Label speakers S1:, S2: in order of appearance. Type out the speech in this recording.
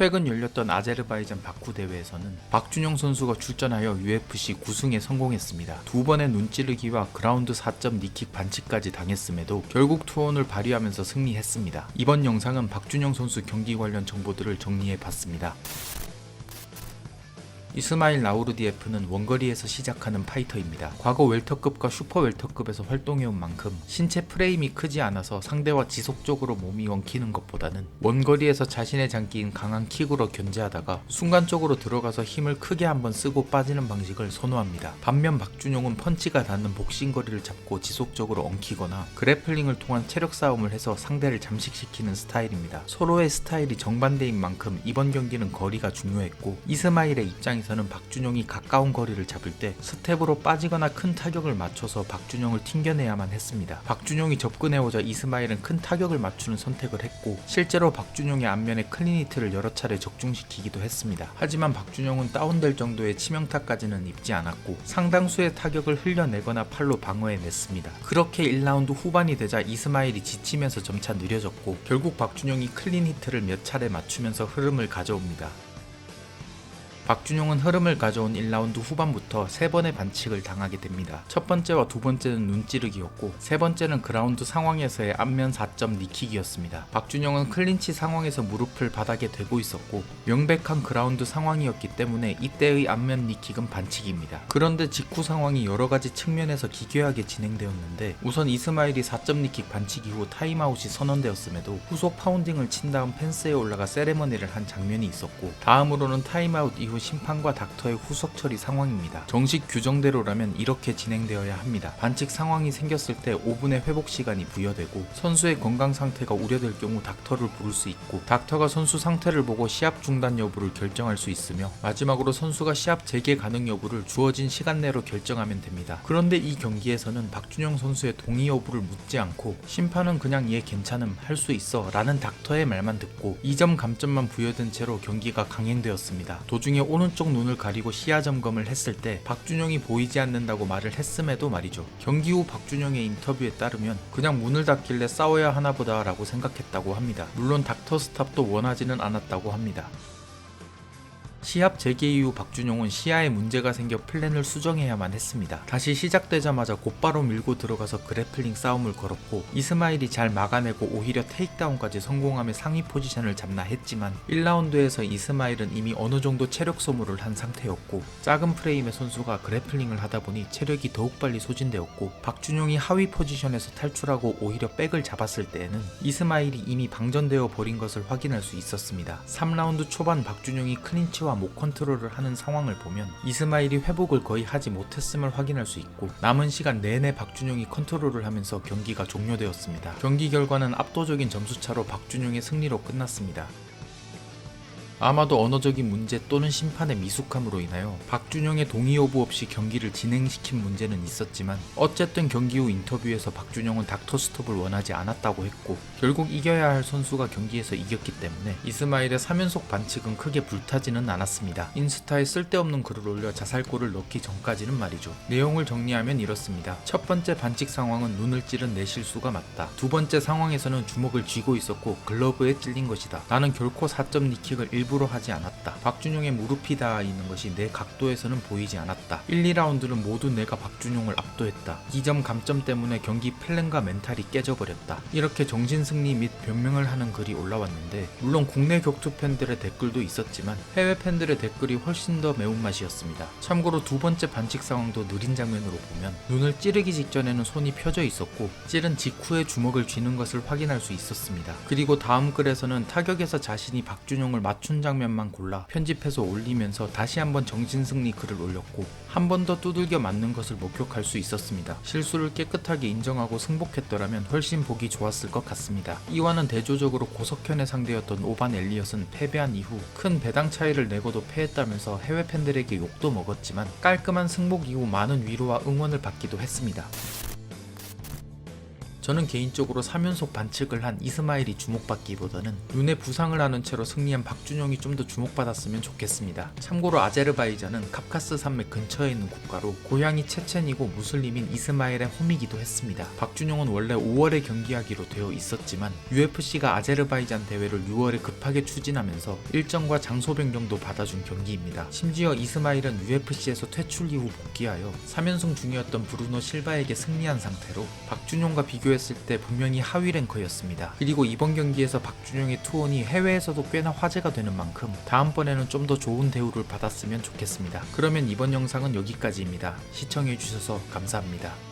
S1: 최근 열렸던 아제르바이잔 바쿠 대회에서는 박준영 선수가 출전하여 UFC 9승에 성공했습니다. 두 번의 눈찌르기와 그라운드 4점 니킥 반칙까지 당했음에도 결국 투혼을 발휘하면서 승리했습니다. 이번 영상은 박준영 선수 경기 관련 정보들을 정리해 봤습니다. 이스마일 라우르디에프는 원거리에서 시작하는 파이터입니다. 과거 웰터급과 슈퍼 웰터급에서 활동해온 만큼 신체 프레임이 크지 않아서 상대와 지속적으로 몸이 엉키는 것보다는 원거리에서 자신의 장기인 강한 킥으로 견제하다가 순간적으로 들어가서 힘을 크게 한번 쓰고 빠지는 방식을 선호합니다. 반면 박준용은 펀치가 닿는 복싱거리를 잡고 지속적으로 엉키거나 그래플링을 통한 체력 싸움을 해서 상대를 잠식시키는 스타일입니다. 서로의 스타일이 정반대인 만큼 이번 경기는 거리가 중요했고 이스마일의 입장 에서는 박준용이 가까운 거리를 잡을 때 스텝으로 빠지거나 큰 타격을 맞춰서 박준용을 튕겨내야만 했습니다. 박준용이 접근해오자 이스마일은 큰 타격을 맞추는 선택을 했고 실제로 박준용의 앞면에 클리니트를 여러 차례 적중시키기도 했습니다. 하지만 박준용은 다운될 정도의 치명타까지는 입지 않았고 상당수의 타격을 흘려내거나 팔로 방어해냈습니다. 그렇게 1라운드 후반이 되자 이스마일이 지치면서 점차 느려졌고 결국 박준용이 클린히트를 몇 차례 맞추면서 흐름을 가져옵니다. 박준용은 흐름을 가져온 1라운드 후반부터 세 번의 반칙을 당하게 됩니다. 첫 번째와 두 번째는 눈찌르기였고 세 번째는 그라운드 상황에서의 앞면 4점 니킥이었습니다. 박준용은 클린치 상황에서 무릎을 바닥에 대고 있었고 명백한 그라운드 상황이었기 때문에 이때의 앞면 니킥은 반칙입니다. 그런데 직후 상황이 여러 가지 측면에서 기괴하게 진행되었는데 우선 이스마일이 4점 니킥 반칙 이후 타임아웃이 선언되었음에도 후속 파운딩을 친 다음 펜스에 올라가 세레머니를 한 장면이 있었고 다음으로는 타임아웃 이후 심판과 닥터의 후속 처리 상황입니다. 정식 규정대로라면 이렇게 진행되어야 합니다. 반칙 상황이 생겼을 때 5분의 회복 시간이 부여되고 선수의 건강 상태가 우려될 경우 닥터를 부를 수 있고 닥터가 선수 상태를 보고 시합 중단 여부를 결정할 수 있으며 마지막으로 선수가 시합 재개 가능 여부를 주어진 시간 내로 결정하면 됩니다. 그런데 이 경기에서는 박준영 선수의 동의 여부를 묻지 않고 심판은 그냥 얘 괜찮음 할 수 있어 라는 닥터의 말만 듣고 2점 감점만 부여된 채로 경기가 강행되었습니다. 도중에 오른쪽 눈을 가리고 시야 점검을 했을 때 박준영이 보이지 않는다고 말을 했음에도 말이죠. 경기 후 박준영의 인터뷰에 따르면 그냥 문을 닫길래 싸워야 하나 보다 라고 생각했다고 합니다. 물론 닥터 스탑도 원하지는 않았다고 합니다. 시합 재개 이후 박준용은 시야에 문제가 생겨 플랜을 수정해야만 했습니다. 다시 시작되자마자 곧바로 밀고 들어가서 그래플링 싸움을 걸었고 이스마일이 잘 막아내고 오히려 테이크다운까지 성공하며 상위 포지션을 잡나 했지만 1라운드에서 이스마일은 이미 어느 정도 체력 소모를 한 상태였고 작은 프레임의 선수가 그래플링을 하다 보니 체력이 더욱 빨리 소진되었고 박준용이 하위 포지션에서 탈출하고 오히려 백을 잡았을 때에는 이스마일이 이미 방전되어 버린 것을 확인할 수 있었습니다. 3라운드 초반 박준용이 클린치와 목 컨트롤을 하는 상황을 보면 이스마일이 회복을 거의 하지 못했음을 확인할 수 있고 남은 시간 내내 박준용이 컨트롤을 하면서 경기가 종료되었습니다. 경기 결과는 압도적인 점수차로 박준용의 승리로 끝났습니다. 아마도 언어적인 문제 또는 심판의 미숙함으로 인하여 박준영의 동의 여부 없이 경기를 진행시킨 문제는 있었지만 어쨌든 경기 후 인터뷰에서 박준영은 닥터 스톱을 원하지 않았다고 했고 결국 이겨야 할 선수가 경기에서 이겼기 때문에 이스마일의 3연속 반칙은 크게 불타지는 않았습니다. 인스타에 쓸데없는 글을 올려 자살골을 넣기 전까지는 말이죠. 내용을 정리하면 이렇습니다. 첫 번째 반칙 상황은 눈을 찌른 내 실수가 맞다. 두 번째 상황에서는 주먹을 쥐고 있었고 글러브에 찔린 것이다. 나는 결코 4점 니킥을 일부 러 하지 않았다. 박준용의 무릎이 닿아 있는 것이 내 각도에서는 보이지 않았다. 1, 2라운드는 모두 내가 박준용을 압도했다. 2점 감점 때문에 경기 플랜과 멘탈이 깨져버렸다. 이렇게 정신 승리 및 변명을 하는 글이 올라왔는데 물론 국내 격투 팬들의 댓글도 있었지만 해외 팬들의 댓글이 훨씬 더 매운맛이었습니다. 참고로 두 번째 반칙 상황도 느린 장면으로 보면 눈을 찌르기 직전에는 손이 펴져 있었고 찌른 직후에 주먹을 쥐는 것을 확인할 수 있었습니다. 그리고 다음 글에서는 타격에서 자신이 박준용을 맞춘 장면만 골라 편집해서 올리면서 다시 한번 정신승리 글을 올렸고 한 번 더 두들겨 맞는 것을 목격할 수 있었습니다. 실수를 깨끗하게 인정하고 승복했더라면 훨씬 보기 좋았을 것 같습니다. 이와는 대조적으로 고석현의 상대였던 오반 엘리엇은 패배한 이후 큰 배당 차이를 내고도 패했다면서 해외 팬들에게 욕도 먹었지만 깔끔한 승복 이후 많은 위로와 응원을 받기도 했습니다. 저는 개인적으로 3연속 반칙을 한 이스마일이 주목받기보다는 눈에 부상을 하는 채로 승리한 박준용이 좀 더 주목받았으면 좋겠습니다. 참고로 아제르바이잔은 카카스 산맥 근처에 있는 국가로 고향이 체첸이고 무슬림인 이스마일의 홈이기도 했습니다. 박준용은 원래 5월에 경기하기로 되어 있었지만 UFC가 아제르바이잔 대회를 6월에 급하게 추진하면서 일정과 장소 변경도 받아준 경기입니다. 심지어 이스마일은 UFC에서 퇴출 이후 복귀하여 3연승 중이었던 브루노 실바에게 승리한 상태로 박준용과 비교 했을 때 분명히 하위 랭커였습니다. 그리고 이번 경기에서 박준용의 투혼이 해외에서도 꽤나 화제가 되는 만큼 다음번에는 좀 더 좋은 대우를 받았으면 좋겠습니다. 그러면 이번 영상은 여기까지입니다. 시청해주셔서 감사합니다.